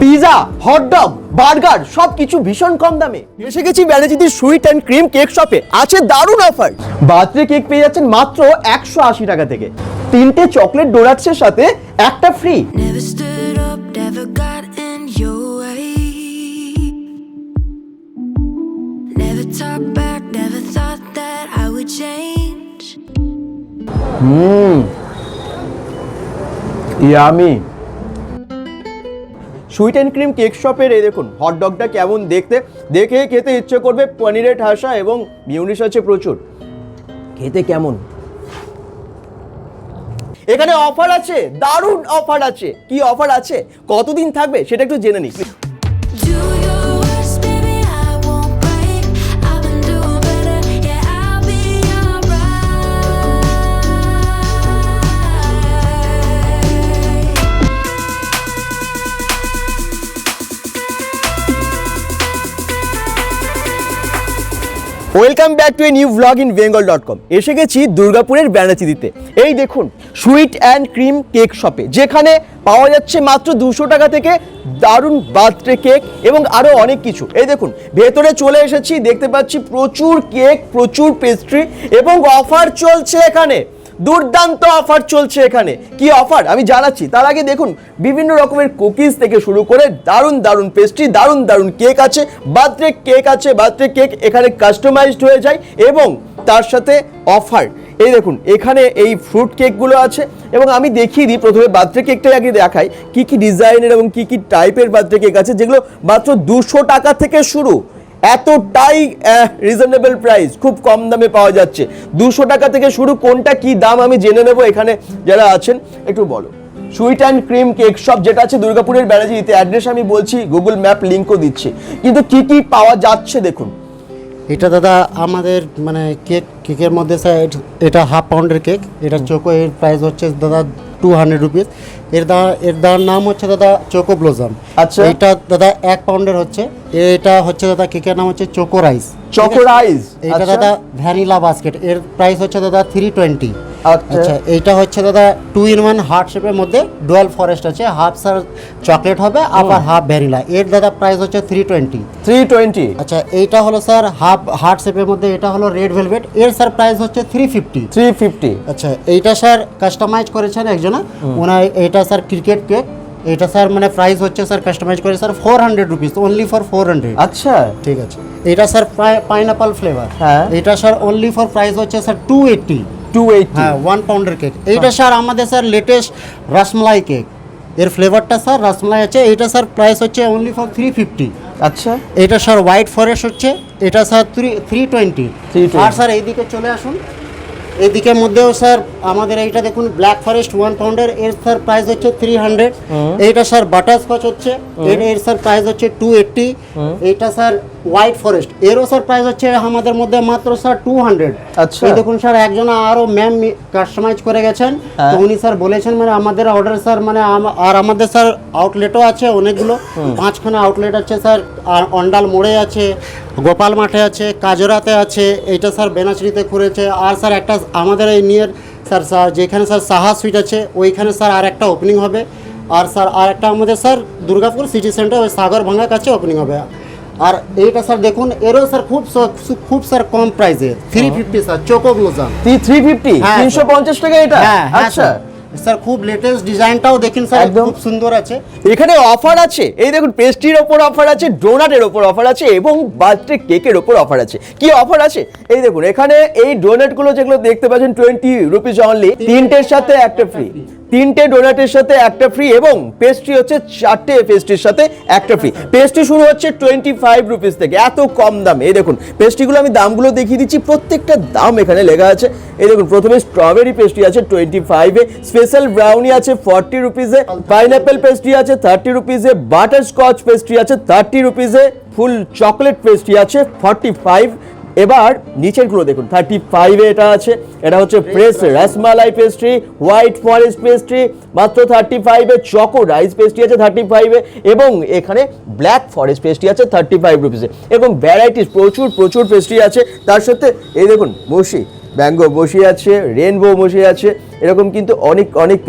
Pizza hot dog burger সব কিছু ভীষণ কম দামে। এসে গেছি ব্যানার্জিদের সুইট অ্যান্ড ক্রিম কেক শপে আছে দারুণ অফার বার্থডে কেক পেয়ে যাচ্ছেন মাত্র একশো আশি টাকা থেকে। তিনটে চকলেট ডোনাটসের সাথে একটা free Never stood sweet and cream cake শপের, এই দেখুন হটডগটা কেমন দেখতে। দেখে খেতে ইচ্ছে করবে পনিরের ঠাসা এবং মিউনিস আছে প্রচুর। খেতে কেমন? এখানে অফার আছে, দারুণ অফার আছে। কি অফার আছে? কতদিন থাকবে সেটা একটু জেনে নিই। Welcome back to a new blog in Bengal dot com এসে গেছি দুর্গাপুরের দিতে। এই দেখুন সুইট অ্যান্ড ক্রিম কেক শপে যেখানে পাওয়া যাচ্ছে মাত্র দুশো টাকা থেকে দারুণ বার্থডে কেক এবং আরও অনেক কিছু। এই দেখুন, ভেতরে চলে এসেছি, দেখতে পাচ্ছি প্রচুর কেক প্রচুর পেস্ট্রি এবং অফার চলছে এখানে। দুর্দান্ত অফার চলছে এখানে। কি অফার আমি জানাচ্ছি। তার আগে দেখুন, বিভিন্ন রকমের কুকিজ থেকে শুরু করে দারুণ দারুণ পেস্ট্রি দারুণ দারুণ কেক আছে। বার্থডে কেক আছে, বার্থডে কেক এখানে কাস্টমাইজড হয়ে যায় এবং তার সাথে অফার এই দেখুন, এখানে এই ফ্রুট কেকগুলো আছে এবং আমি দেখিয়ে দিই, প্রথমে বার্থডে কেকটাই আগে দেখাই। কি কি ডিজাইনের এবং কি কি টাইপের বার্থডে কেক আছে, যেগুলো মাত্র দুশো টাকা থেকে শুরু। এতটাই রিজনেবল প্রাইস খুব কম দামে পাওয়া যাচ্ছে। দুশো টাকা থেকে শুরু কোনটা কি দাম আমি জেনে নেব এখানে যারা আছেন একটু বলো। Sweet and cream cake shop যেটা আছে দুর্গাপুরের ব্যানার্জিতে অ্যাড্রেস আমি বলছি গুগল ম্যাপ লিঙ্কও দিচ্ছি। কিন্তু কি কি পাওয়া যাচ্ছে দেখুন। এটা দাদা আমাদের মানে কেক কেকের মধ্যে স্যার এটা হাফ পাউন্ডের কেক এটা চোকো এর প্রাইস হচ্ছে দাদা টু হান্ড্রেড রুপিস এর দা এর দার নাম হচ্ছে দাদা চোকো ব্লোজাম আচ্ছা। এটা দাদা এক পাউন্ডের হচ্ছে। এটা হচ্ছে দাদা কেকের নাম হচ্ছে? চোকো রাইস চোকো রাইস এটা দাদা ভ্যানিলা বাস্কেট এর প্রাইস হচ্ছে দাদা থ্রি টোয়েন্টি আচ্ছা। এইটা হচ্ছে দাদা টু ইন ওয়ান হার্ট শেপের মধ্যে ডুয়াল ফরেস্ট আছে হাফ স্যার চকলেট হবে আবার হাফ ভ্যানিলা এর দাদা প্রাইস হচ্ছে থ্রি টোয়েন্টি থ্রি টোয়েন্টি আচ্ছা এইটা হলো স্যার হাফ হার্ট শেপের মধ্যে এটা হলো রেড ভেলভেট এর স্যার প্রাইস হচ্ছে থ্রি ফিফটি থ্রি ফিফটি আচ্ছা এইটা স্যার কাস্টমাইজ করেছেন একজনা ওনার এইটা স্যার ক্রিকেট কেক এটা স্যার মানে প্রাইস হচ্ছে স্যার কাস্টমাইজ করে sir four hundred rupees only for four hundred আচ্ছা। ঠিক আছে। এটা স্যার পাইনাপল ফ্লেভার হ্যাঁ। এটা স্যার অনলি ফর প্রাইস হচ্ছে sir two eighty two eighty হ্যাঁ ওয়ান পাউন্ডের কেক এইটা স্যার আমাদের স্যার লেটেস্ট রসমলাই কেক এর ফ্লেভারটা স্যার রসমলাই আছে। এইটা স্যার প্রাইস হচ্ছে অনলি ফর থ্রি ফিফটি আচ্ছা। এটা স্যার হোয়াইট ফরেস্ট হচ্ছে। এটা স্যার থ্রি থ্রি টোয়েন্টি 320 আর স্যার এইদিকে চলে আসুন। এদিকের মধ্যেও স্যার আমাদের এইটা দেখুন ব্ল্যাক ফরেস্ট ওয়ান পাউন্ডের এর স্যার প্রাইস হচ্ছে থ্রি হান্ড্রেড এইটা স্যার বাটার স্কচ হচ্ছে এর এর স্যার প্রাইস হচ্ছে টু এইট্টি এইটা স্যার হোয়াইট ফরেস্ট। এরও স্যার প্রাইস হচ্ছে আমাদের মধ্যে মাত্র স্যার টু হান্ড্রেড আচ্ছা। দেখুন স্যার একজন আরও ম্যাম কাস্টমাইজ করে গেছেন। হ্যাঁ। তো উনি স্যার বলেছেন মানে আমাদের অর্ডার স্যার মানে আর আমাদের স্যার আউটলেটও আছে অনেকগুলো। পাঁচখানা আউটলেট আছে স্যার আর অন্ডাল মোড়ে আছে গোপাল মাঠে আছে কাজরাতে আছে এইটা স্যার বেনাচরিতে করেছে। আর স্যার একটা আমাদের এই নিয়ার স্যার স্যার যেখানে স্যার সাহা সুইট আছে ওইখানে স্যার আর একটা ওপেনিং হবে। আর স্যার আর একটা আমাদের স্যার দুর্গাপুর সিটি সেন্টার ওই সাগর ভাঙ্গার কাছে ওপেনিং হবে। আর এইটা স্যার দেখুন এরও স্যার খুব খুব স্যার কম প্রাইসে three fifty sir choco blossom three fifty তিনশো পঞ্চাশ টাকা এটা? হ্যাঁ হ্যাঁ আচ্ছা। স্যার। স্যার খুব লেটেস্ট ডিজাইনটাও দেখুন স্যার একদম। খুব সুন্দর আছে। এখানে অফার আছে। এই দেখুন পেস্ট্রির ওপর অফার আছে ডোনাটের ওপর অফার আছে এবং বার্থডে কেকের ওপর অফার আছে। কি অফার আছে? এই দেখুন এখানে এই ডোনাটগুলো যেগুলো দেখতে পাচ্ছেন টোয়েন্টি রুপিস অনলি তিনটের সাথে একটা ফ্রি তিনটে ডোনাটের সাথে একটা ফ্রি এবং পেস্ট্রি হচ্ছে চারটে পেস্ট্রির সাথে একটা ফ্রি পেস্ট্রি শুরু হচ্ছে টোয়েন্টি ফাইভ রুপিস থেকে। এত কম দাম। এই দেখুন পেস্ট্রিগুলো আমি দামগুলো দেখিয়ে দিচ্ছি। প্রত্যেকটা দাম এখানে লেখা আছে। এই দেখুন, প্রথমে স্ট্রবেরি পেস্ট্রি আছে টোয়েন্টি ফাইভে স্পেশাল ব্রাউনি আছে ফর্টি রুপিসে পাইনঅ্যাপেল পেস্ট্রি আছে থার্টি রুপিসে বাটার স্কচ পেস্ট্রি আছে থার্টি রুপিসে ফুল চকলেট পেস্ট্রি আছে ফর্টি ফাইভ এবার নিচের নিচেরগুলো দেখুন থার্টি ফাইভে এটা আছে, এটা হচ্ছে fresh rasmalai pastry white forest pastry মাত্র থার্টি ফাইভে চকো রাইস পেস্ট্রি আছে থার্টি ফাইভে এবং এখানে ব্ল্যাক ফরেস্ট পেস্ট্রি আছে থার্টি ফাইভ রুপিসে এবং ভ্যারাইটিস প্রচুর প্রচুর পেস্ট্রি আছে। তার সাথে, এই দেখুন, বসি ব্যাঙ্গো বসি আছে রেনবো বসি আছে, এরকম কিন্তু অনেক অনেক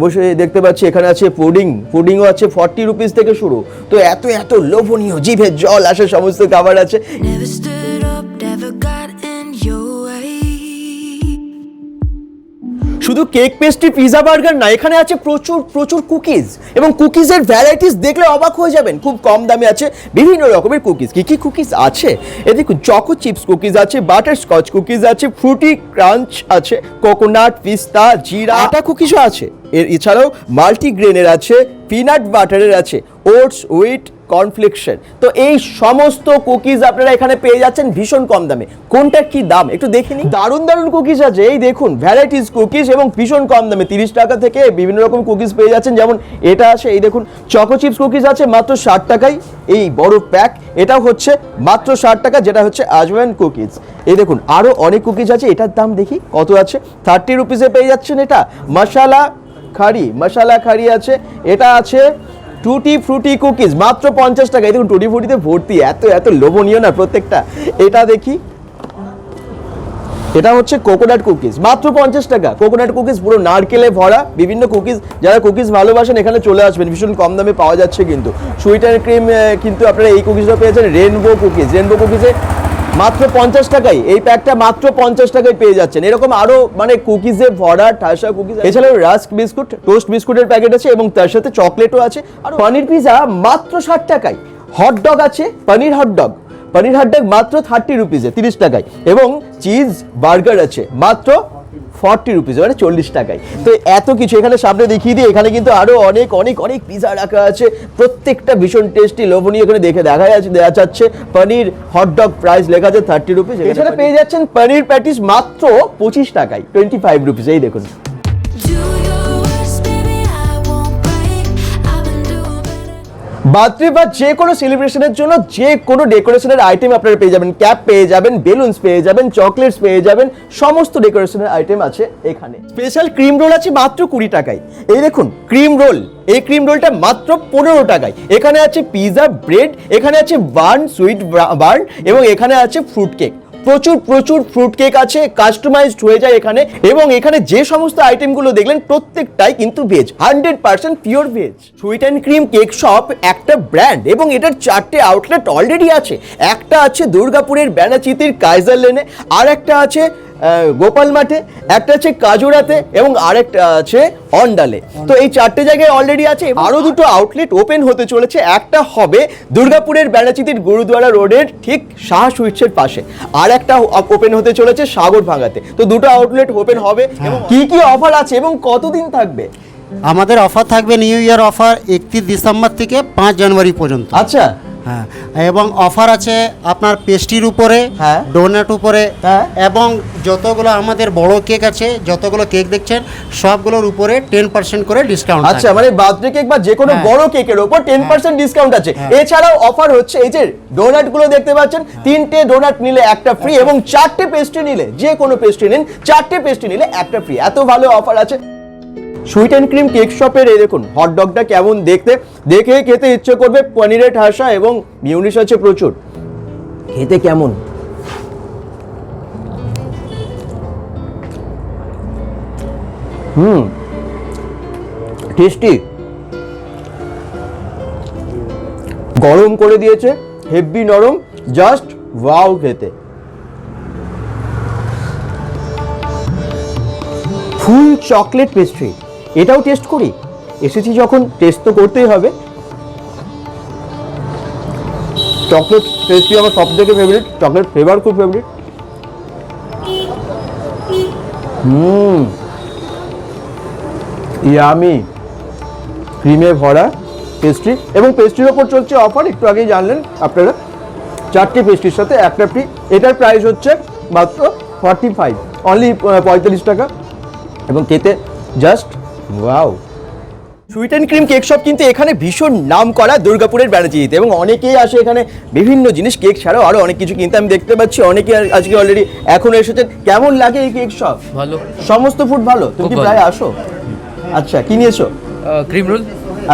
বসে দেখতে পাচ্ছি, এখানে আছে পুডিং পুডিংও আছে ফর্টি রুপিস থেকে শুরু। তো এত এত লোভনীয়, জিভে জল আসে, সমস্ত খাবার আছে। শুধু কেক পেস্ট্রি পিৎজা বার্গার না, এখানে আছে প্রচুর প্রচুর কুকিজ এবং কুকিজের ভ্যারাইটিস দেখলে অবাক হয়ে যাবেন। খুব কম দামে আছে বিভিন্ন রকমের কুকিজ কি কি কুকিজ আছে? এ দেখুন চকো চিপস কুকিজ আছে বাটার স্কচ কুকিজ আছে ফ্রুটি ক্রাঞ্চ আছে কোকোনাট পিস্তা জিরা আটা কুকিজও আছে। এর এছাড়াও মাল্টিগ্রেনের আছে পিনাট বাটারের আছে ওটস উইট কর্নফ্লেকশন তো এই সমস্ত কুকিজ আপনারা এখানে পেয়ে যাচ্ছেন ভীষণ কম দামে। কোনটার কি দাম? একটু দেখে নিন দারুণ দারুণ কুকিজ আছে। এই দেখুন ভ্যারাইটিস কুকিজ এবং ভীষণ কম দামে, তিরিশ টাকা থেকে বিভিন্ন রকম কুকিজ পেয়ে যাচ্ছেন। যেমন এটা আছে, এই দেখুন চকো চিপস কুকিজ আছে, মাত্র ষাট টাকায়। এই বড় প্যাক এটাও হচ্ছে মাত্র ষাট টাকা, যেটা হচ্ছে আজওয়ান কুকিজ। এই দেখুন আরও অনেক কুকিজ আছে। এটার দাম দেখি, কত আছে? থার্টি রুপিসে পেয়ে যাচ্ছেন এটা। মশালা খাড়ি মশালা খাড়ি আছে। এটা আছে টুটি ফ্রুটি কুকিজ মাত্র পঞ্চাশ টাকা। দেখুন টুটি ফ্রুটিতে ভর্তি, এত এত লোভনীয় না প্রত্যেকটা। এটা দেখি। এটা হচ্ছে কোকোনাট কুকিজ মাত্র পঞ্চাশ টাকা। কোকোনাট কুকিজ পুরো নারকেলে ভরা, বিভিন্ন কুকিজ যারা কুকিজ ভালোবাসেন, এখানে চলে আসবেন। ভীষণ কম দামে পাওয়া যাচ্ছে কিন্তু। সুইট অ্যান্ড ক্রিম কিন্তু আপনারা এই কুকিজটা পেয়েছেন রেনবো কুকিজ রেনবো কুকিজে মাত্র পঞ্চাশ টাকায়, এই প্যাকটা মাত্র পঞ্চাশ টাকায় পেয়ে যাচ্ছেন। এরকম আরও মানে কুকিজে ভরা ঠাসা কুকিজ এছাড়াও রাস্ক বিস্কুট টোস্ট বিস্কুটের প্যাকেট আছে এবং তার সাথে চকলেটও আছে। আর পনির পিজা মাত্র ষাট টাকায়। হট ডগ আছে paneer hot dog paneer hot dog মাত্র থার্টি রুপিজে তিরিশ টাকায়। এবং চিজ বার্গার আছে, মাত্র ফর্টি রুপিস মানে চল্লিশ টাকায়। তো এত কিছু এখানে সামনে দেখিয়ে দিই এখানে কিন্তু আরও অনেক অনেক অনেক পিজা রাখা আছে। প্রত্যেকটা ভীষণ টেস্টি লোভনীয় এখানে দেখে দেখা যাচ্ছে দেওয়া যাচ্ছে। পনির হটডগ প্রাইস লেখা আছে থার্টি রুপিস এছাড়া পেয়ে যাচ্ছেন পনির প্যাটিস মাত্র পঁচিশ টাকায় টোয়েন্টি ফাইভ রুপিস এই দেখুন। বার্থডে বা যে কোনো সেলিব্রেশনের জন্য যে কোনো ডেকোরেশনের আইটেম আপনারা পেয়ে যাবেন। ক্যাপ পেয়ে যাবেন, বেলুনস পেয়ে যাবেন, চকলেটস পেয়ে যাবেন, সমস্ত ডেকোরেশনের আইটেম আছে এখানে। স্পেশাল ক্রিম রোল আছে মাত্র কুড়ি টাকায়। এই দেখুন, ক্রিম রোল। এই ক্রিম রোলটা মাত্র পনেরো টাকায়। এখানে আছে পিৎজা ব্রেড, এখানে আছে বার্ন, সুইট বার্ন এবং এখানে আছে ফ্রুট কেক। প্রচুর প্রচুর ফ্রুট কেক আছে কাস্টমাইজড হয়ে যায় এখানে এবং এখানে যে সমস্ত আইটেমগুলো দেখলেন প্রত্যেকটাই কিন্তু veg hundred percent pure veg sweet and cream cake shop একটা ব্র্যান্ড এবং এটার চারটে আউটলেট অলরেডি আছে। একটা আছে দুর্গাপুরের ব্যানাচিতির কাইজার লেনে, আর একটা আছে গোপাল মাঠে একটা আছে কাজুরাতে এবং আরেকটা আছে অন্ডালে। তো এই চারটে জায়গায় অলরেডি আছে আরও দুটো আউটলেট ওপেন হতে চলেছে। একটা হবে দুর্গাপুরের বেড়াচিতির গুরুদ্বারা রোডের ঠিক শাহ সুইটসের পাশে। আর একটা ওপেন হতে চলেছে সাগর ভাঙাতে। তো দুটো আউটলেট ওপেন হবে এবং কি কি অফার আছে এবং কতদিন থাকবে? আমাদের অফার থাকবে নিউ ইয়ার অফার একত্রিশ ডিসেম্বর থেকে পাঁচ জানুয়ারি পর্যন্ত। আচ্ছা। হ্যাঁ এবং অফার আছে আপনার পেস্ট্রির উপরে হ্যাঁ। ডোনাট উপরে হ্যাঁ। এবং যতগুলো আমাদের বড় কেক আছে যতগুলো কেক দেখছেন সবগুলোর উপরে টেন পার্সেন্ট করে ডিসকাউন্ট আচ্ছা মানে বার্থডে কেক বা যে কোনো হ্যাঁ। বড় কেকের উপর টেন পার্সেন্ট ডিসকাউন্ট আছে। এছাড়াও অফার হচ্ছে এই যে ডোনাটগুলো দেখতে পাচ্ছেন তিনটে ডোনাট নিলে একটা ফ্রি এবং চারটে পেস্ট্রি নিলে যে কোনো পেস্ট্রি নিন চারটে পেস্ট্রি নিলে একটা ফ্রি এত ভালো অফার আছে। সুইট অ্যান্ড ক্রিম কেক শপের এই দেখুন হট ডগটা কেমন দেখতে? দেখে খেতে ইচ্ছে করবে পনিরের ঠাসা এবং মিউনিশ আছে প্রচুর। খেতে কেমন? হুম টেস্টি গরম করে দিয়েছে হেভি নরম জাস্ট ওয়াও খেতে। ফুল চকলেট পেস্ট্রি এটাও টেস্ট করি। এসেছি যখন টেস্ট তো করতেই হবে। চকলেট পেস্ট্রি আমার সব থেকে ফেভারিট চকলেট ফ্লেভার খুব ফেভারিট হুম। ইয়ামি ক্রিমে ভরা পেস্ট্রি এবং পেস্ট্রির ওপর চলছে অফার একটু আগেই জানলেন আপনারা। চারটি পেস্ট্রির সাথে একটা ফ্রি এটার প্রাইস হচ্ছে মাত্র ফর্টি ফাইভ অনলি পঁয়তাল্লিশ টাকা। এবং খেতে just wow sweet and cream cake shop কিন্তু এখানে ভীষণ নাম করা দুর্গাপুরের ব্যানার্জিতে এবং অনেকেই আসে এখানে বিভিন্ন জিনিস কেক ছাড়াও আরও অনেক কিছু কিনতে। আমি দেখতে পাচ্ছি অনেকে আজকে অলরেডি এখন এসেছেন। কেমন লাগে এই কেক শপ ভালো। সমস্ত ফুড ভালো? তুমি কি প্রায় আসো? আচ্ছা কি নিয়েছো? ক্রিম রোল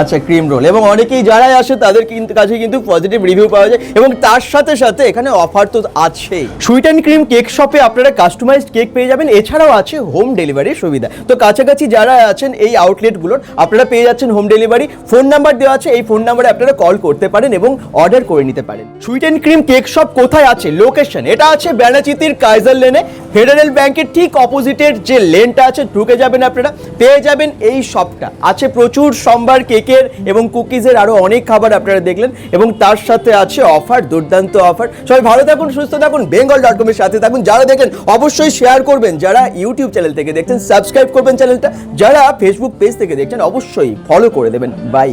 আচ্ছা ক্রিম রোল এবং অনেকেই যারাই আসে, তাদের কিন্তু কাছে কিন্তু পজিটিভ রিভিউ পাওয়া যায় এবং তার সাথে সাথে এখানে অফার তো আছেই। সুইট অ্যান্ড ক্রিম কেক শপে আপনারা কাস্টমাইজড কেক পেয়ে যাবেন। এছাড়াও আছে হোম ডেলিভারির সুবিধা। তো কাছাকাছি যারা আছেন এই আউটলেটগুলোর আপনারা পেয়ে যাচ্ছেন হোম ডেলিভারি ফোন নাম্বার দেওয়া আছে, এই ফোন নাম্বারে আপনারা কল করতে পারেন এবং অর্ডার করে নিতে পারেন। Sweet and cream cake shop কোথায় আছে? লোকেশন এটা আছে ব্যানাচিতির কাইজার লেনে। ফেডারেল ব্যাংকের ঠিক অপোজিটের যে লেনটা আছে, ঢুকে যাবেন আপনারা। পেয়ে যাবেন এই শপটা আছে প্রচুর সম্বার কেকের এবং কুকিজের আরও অনেক খাবার আপনারা দেখলেন এবং তার সাথে আছে অফার, দুর্দান্ত অফার। সবাই ভালো থাকুন, সুস্থ থাকুন বেঙ্গল ডট কমের সাথে থাকুন। যারা দেখেন, অবশ্যই শেয়ার করবেন। যারা ইউটিউব চ্যানেল থেকে দেখছেন সাবস্ক্রাইব করবেন চ্যানেলটা যারা ফেসবুক পেজ থেকে দেখছেন, অবশ্যই ফলো করে দেবেন। বাই